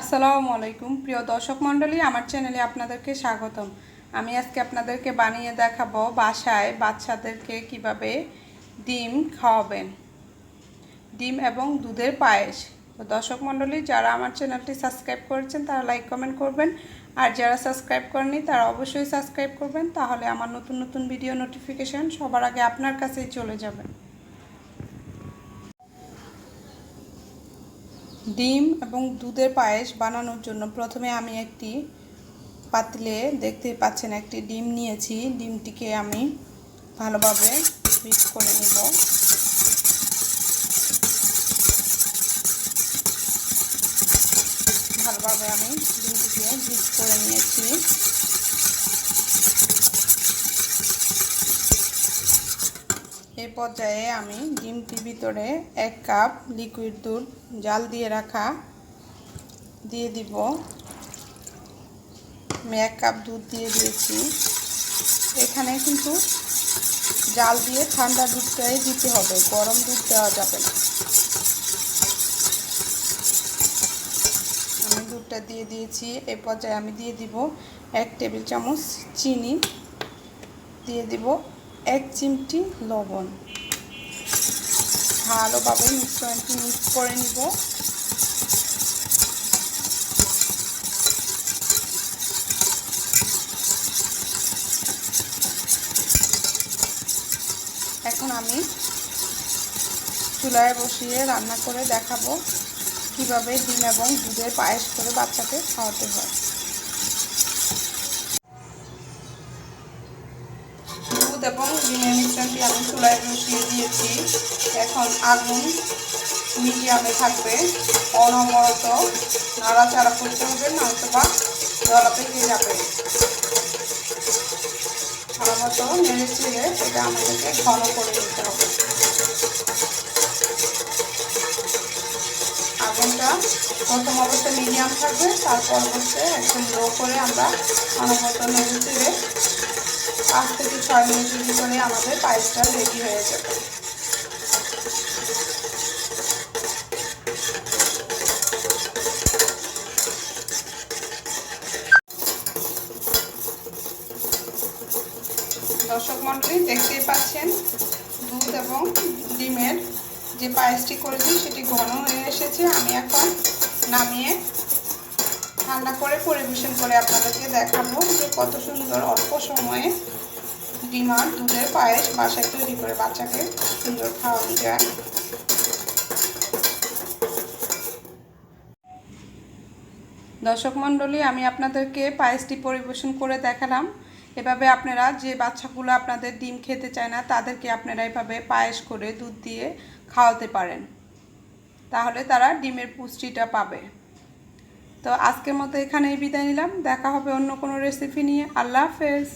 আসসালামু আলাইকুম। প্রিয় দর্শক মণ্ডলী, আমার চ্যানেলে আপনাদেরকে স্বাগতম। আমি আজকে আপনাদেরকে বানিয়ে দেখাবো বাসায় বাচ্চাদেরকে কীভাবে ডিম খাওয়াবেন। ডিম এবং দুধের পায়েস। তো দর্শক মণ্ডলী, যারা আমার চ্যানেলটি সাবস্ক্রাইব করেছেন, তারা লাইক, কমেন্ট করবেন। আর যারা সাবস্ক্রাইব করেনি তারা অবশ্যই সাবস্ক্রাইব করবেন। তাহলে আমার নতুন নতুন ভিডিও নোটিফিকেশন সবার আগে আপনার কাছেই চলে যাবে। ডিম এবং দুধের পায়েস বানানোর জন্য প্রথমে আমি একটি পাতলে দেখতে পাচ্ছেন একটি ডিম নিয়েছি। ডিমটিকে আমি ভালোভাবে মিক্স করে নিব। ভালোভাবে আমি ডিমটিকে মিক্স করে নিয়েছি। এই পর্যায়ে আমি ডিমটির ভিতরে এক কাপ লিকুইড দুধ, জাল দিয়ে রাখা দিয়ে দিব। আমি এক কাপ দুধ দিয়ে দিয়েছি। এখানে কিন্তু জাল দিয়ে ঠান্ডা দুধটাই দিতে হবে, গরম দুধ দেওয়া যাবে না। আমি দুধটা দিয়ে দিয়েছি এই পর্যায়ে আমি দিয়ে দিব এক টেবিল চামচ চিনি। দিয়ে দিব এক চিমটি লবণ। ভালোভাবে মিশ্রণটি মিক্স করে নিব। এখন আমি চুলায় বসিয়ে রান্না করে দেখাবো কীভাবে ডিম এবং দুধের পায়েস করে বাচ্চাকে খাওয়াতে হয়। এবং ডিমের মিশ্রণটি আমি চুলায় বসিয়ে দিয়েছি। এখন আগুন মিডিয়ামে থাকবে, অনবরত। নাড়াচাড়া করতে হবে নয়তো বা জলা পেকে যাবে। অনবরত নেড়ে চেড়ে এটা আমাদেরকে ঘন করে নিতে হবে। আগুনটা প্রথম অবস্থা মিডিয়াম থাকবে, তারপর হচ্ছে একদম লো করে আমরা অনবরত নেড়ে চেড়ে পাঁচ থেকে ছয় মিনিটের ভিতরে আমাদের পায়েসটা রেডি হয়ে যাবে। দর্শক মন্ডলী দেখতেই পাচ্ছেন, দুধ এবং ডিমের যে পায়েসটি করেছি, সেটি ঘন হয়ে এসেছে। আমি এখন নামিয়ে ঠান্ডা করে পরিবেশন করে আপনাদেরকে দেখাবো যে কত সুন্দর অল্প সময়ে ডিম আর দুধের পায়েস বাসায় তৈরি করে বাচ্চাকে সুন্দর খাওয়ানো যায়। দর্শক মণ্ডলী, আমি আপনাদেরকে পায়েসটি পরিবেশন করে দেখালাম। এভাবে আপনারা যে বাচ্চাগুলো আপনাদের ডিম খেতে চায় না, তাদেরকে আপনারা এভাবে পায়েস করে দুধ দিয়ে খাওয়াতে পারেন। তাহলে তারা ডিমের পুষ্টিটা পাবে। তো আজকের মতো এখানেই বিদায় নিলাম। দেখা হবে অন্য কোনো রেসিপি নিয়ে। আল্লাহ হাফেজ।